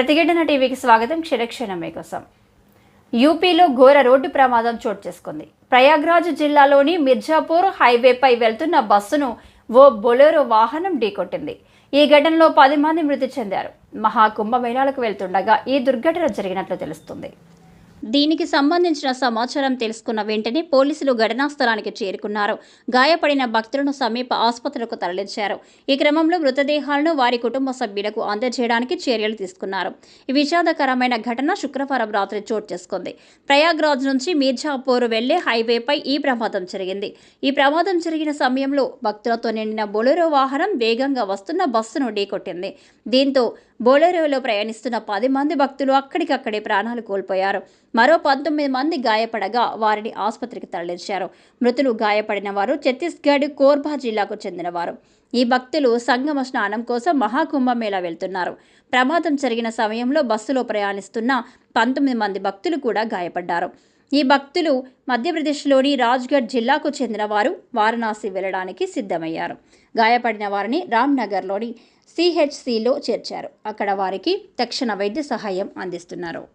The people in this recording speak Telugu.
ప్రతిఘటన టీవీకి స్వాగతం. క్షణక్షణం మీకోసం. యూపీలో ఘోర రోడ్డు ప్రమాదం చోటు చేసుకుంది. ప్రయాగ్రాజ్ జిల్లాలోని మిర్జాపూర్ హైవేపై వెళ్తున్న బస్సును ఓ బొలెరో వాహనం ఢీకొట్టింది. ఈ ఘటనలో పది మంది మృతి చెందారు. మహాకుంభమేళాలకు వెళ్తుండగా ఈ దుర్ఘటన జరిగినట్లు తెలుస్తుంది. దీనికి సంబంధించిన సమాచారం తెలుసుకున్న వెంటనే పోలీసులు ఘటనా స్థలానికి చేరుకున్నారు. గాయపడిన భక్తులను సమీప ఆసుపత్రులకు తరలించారు. ఈ క్రమంలో మృతదేహాలను వారి కుటుంబ సభ్యులకు అందజేయడానికి చర్యలు తీసుకున్నారు. ఈ విషాదకరమైన ఘటన శుక్రవారం రాత్రి చోటు చేసుకుంది. ప్రయాగ్రాజ్ నుంచి మీర్జాపూర్ వెళ్ళే హైవేపై ఈ ప్రమాదం జరిగింది. ఈ ప్రమాదం జరిగిన సమయంలో భక్తులతో నిండిన బొలెరో వాహనం వేగంగా వస్తున్న బస్సును ఢీకొట్టింది. దీంతో బొలెరోలో ప్రయాణిస్తున్న పది మంది భక్తులు అక్కడికక్కడే ప్రాణాలు కోల్పోయారు. మరో పంతొమ్మిది మంది గాయపడగా వారిని ఆసుపత్రికి తరలించారు. మృతులు గాయపడిన వారు ఛత్తీస్గఢ్ కోర్బా జిల్లాకు చెందినవారు. ఈ భక్తులు సంగమ స్నానం కోసం మహాకుంభమేళా వెళ్తున్నారు. ప్రమాదం జరిగిన సమయంలో బస్సులో ప్రయాణిస్తున్న పంతొమ్మిది మంది భక్తులు కూడా గాయపడ్డారు. ఈ భక్తులు మధ్యప్రదేశ్లోని రాజ్గఢ్ జిల్లాకు చెందిన వారు వారణాసి వెళ్ళడానికి సిద్ధమయ్యారు. గాయపడిన వారిని రామ్నగర్లోని సిహెచ్సిలో చేర్చారు. అక్కడ వారికి తక్షణ వైద్య సహాయం అందిస్తున్నారు.